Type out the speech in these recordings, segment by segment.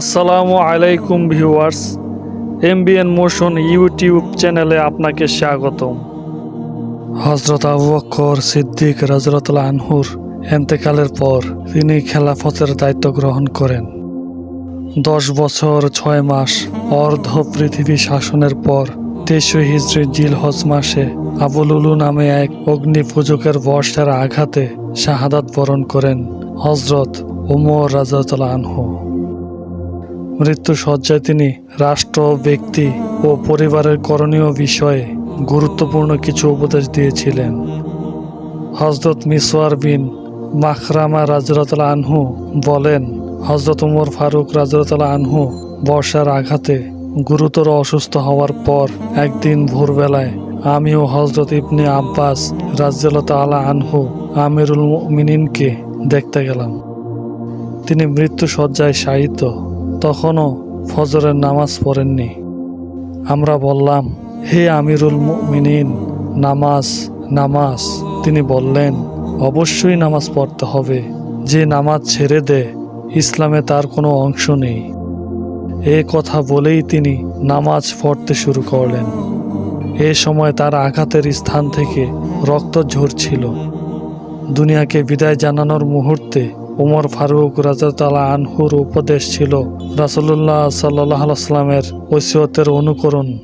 আসসালামু আলাইকুম viewers, MBN motion YouTube চ্যানেলে আপনাকে স্বাগতম। হজরত আবু বক্কর সিদ্দিক রাজরতুল্লাহ আনহুর এন্তেকালের পর তিনি খেলাফতের দায়িত্ব গ্রহণ করেন। দশ বছর ছয় মাস অর্ধ পৃথিবী শাসনের পর তেইশে হিজড়ি জিল হজ মাসে আবুলুলু নামে এক অগ্নি পূজকের বর্ষার আঘাতে শাহাদাত বরণ করেন হজরত উমর রাজাতুল্লাহ আনহু। মৃত্যু সজ্জায় তিনি রাষ্ট্র, ব্যক্তি ও পরিবারের করণীয় বিষয়ে গুরুত্বপূর্ণ কিছু উপদেশ দিয়েছিলেন। হজরত মিসওয়ার বিন মাখরামা রাজরতলা আনহু বলেন হজরত উমর ফারুক রাজরতলা আনহু বর্ষার আঘাতে গুরুতর অসুস্থ হওয়ার পর একদিন ভোরবেলায় আমি ও হজরত ইবনে আব্বাস রাজ্জালতা আলা আনহু আমিরুল মিনিনকে দেখতে গেলাম। তিনি মৃত্যু সজ্জায় শায়িত। তখনও ফজরের নামাজ পড়েননি। আমরা বললাম, হে আমিরুল মিনিন নামাজ নামাজ। তিনি বললেন, অবশ্যই নামাজ পড়তে হবে। যে নামাজ ছেড়ে দেয় ইসলামে তার কোনো অংশ নেই। এ কথা বলেই তিনি নামাজ পড়তে শুরু করলেন। এ সময় তার আঘাতের স্থান থেকে রক্ত ঝরছিল। দুনিয়াকে বিদায় জানানোর মুহূর্তে উমর ফারুক রাজাতালা আনহুর উপদেশ ছিল রাসুল্লাহ সাল্লাহ সাল্লামের ঐসিয়তের অনুকরণ।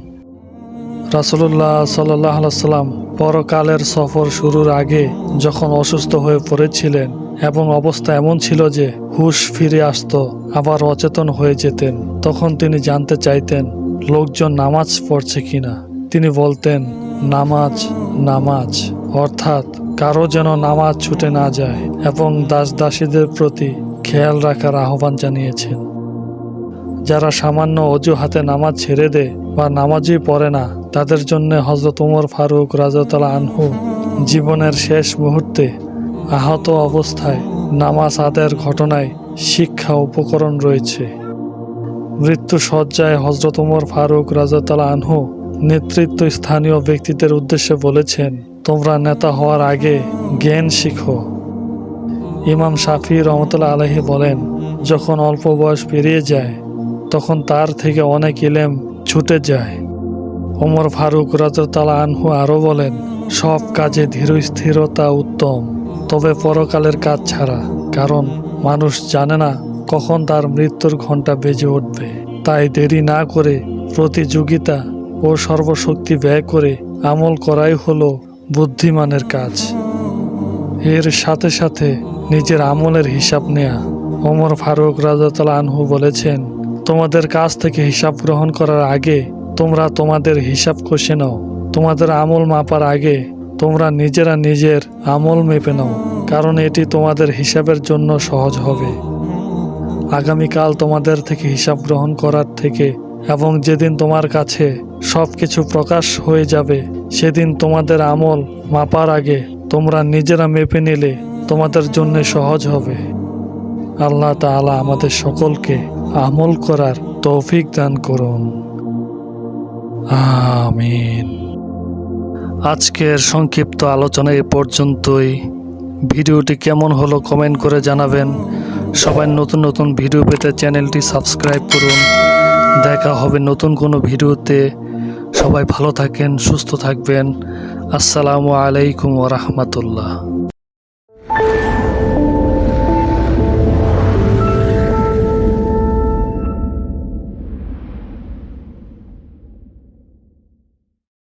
রাসুল্লাহ সাল্লাহ পরকালের সফর শুরুর আগে যখন অসুস্থ হয়ে পড়েছিলেন এবং অবস্থা এমন ছিল যে হুশ ফিরে আসতো, আবার অচেতন হয়ে যেতেন, তখন তিনি জানতে চাইতেন, লোকজন নামাজ পড়ছে কিনা? তিনি বলতেন, নামাজ নামাজ। অর্থাৎ কারও যেন নামাজ ছুটে না যায় এবং দাস দাসীদের প্রতি খেয়াল রাখার আহ্বান জানিয়েছেন। যারা সামান্য অজুহাতে নামাজ ছেড়ে দেয় বা নামাজই পড়ে না, তাদের জন্য হজরত উমর ফারুক রাজতলা আনহু জীবনের শেষ মুহূর্তে আহত অবস্থায় নামাজ আদায়ের ঘটনায় শিক্ষা উপকরণ রয়েছে। মৃত্যু সজ্জায় হজরত উমর ফারুক রাজতলা আনহু নেতৃত্ব স্থানীয় ব্যক্তিদের উদ্দেশ্যে বলেছেন তোমরা নেতা হওয়ার আগে জ্ঞান শিখো। ইমাম শাফি রহমতুল্লাহ আলহী বলেন, যখন অল্প বয়স পেরিয়ে যায়, তখন তার থেকে অনেক ইলেম ছুটে যায়। ওমর ফারুক রাজতালা আনহু আরও বলেন, সব কাজে ধীর স্থিরতা উত্তম, তবে পরকালের কাজ ছাড়া, কারণ মানুষ জানে না কখন তার মৃত্যুর ঘণ্টা বেজে উঠবে। তাই দেরি না করে প্রতিযোগিতা ও সর্বশক্তি ব্যয় করে আমল করাই হলো বুদ্ধিমানের কাজ। এর সাথে সাথে নিজের আমলের হিসাব নেয়া। ওমর ফারুক রাজাতলা আনহু বলেছেন, তোমাদের কাছ থেকে হিসাব গ্রহণ করার আগে তোমরা তোমাদের হিসাব কষে নাও। তোমাদের আমল মাপার আগে তোমরা নিজেরা নিজের আমল মেপে নাও, কারণ এটি তোমাদের হিসাবের জন্য সহজ হবে। আগামীকাল তোমাদের থেকে হিসাব গ্রহণ করার থেকে এবং যেদিন তোমার কাছে সব কিছু প্রকাশ হয়ে যাবে সেদিন তোমাদের আমল মাপার আগে তোমরা নিজেরা মেপে নিলে তোমাদের জন্য সহজ হবে। আল্লাহ তাআলা আমাদের সকলকে আমল করার তৌফিক দান করুন। আমিন। আজকের সংক্ষিপ্ত আলোচনা এ পর্যন্তই। ভিডিওটি কেমন হলো কমেন্ট করে জানাবেন। সবাই নতুন নতুন ভিডিও পেতে চ্যানেলটি সাবস্ক্রাইব করুন। দেখা হবে নতুন কোনো ভিডিওতে। সবাই ভালো থাকেন সুস্থ থাকবেন। আসসালামু আলাইকুম ওরহমতুল্লাহ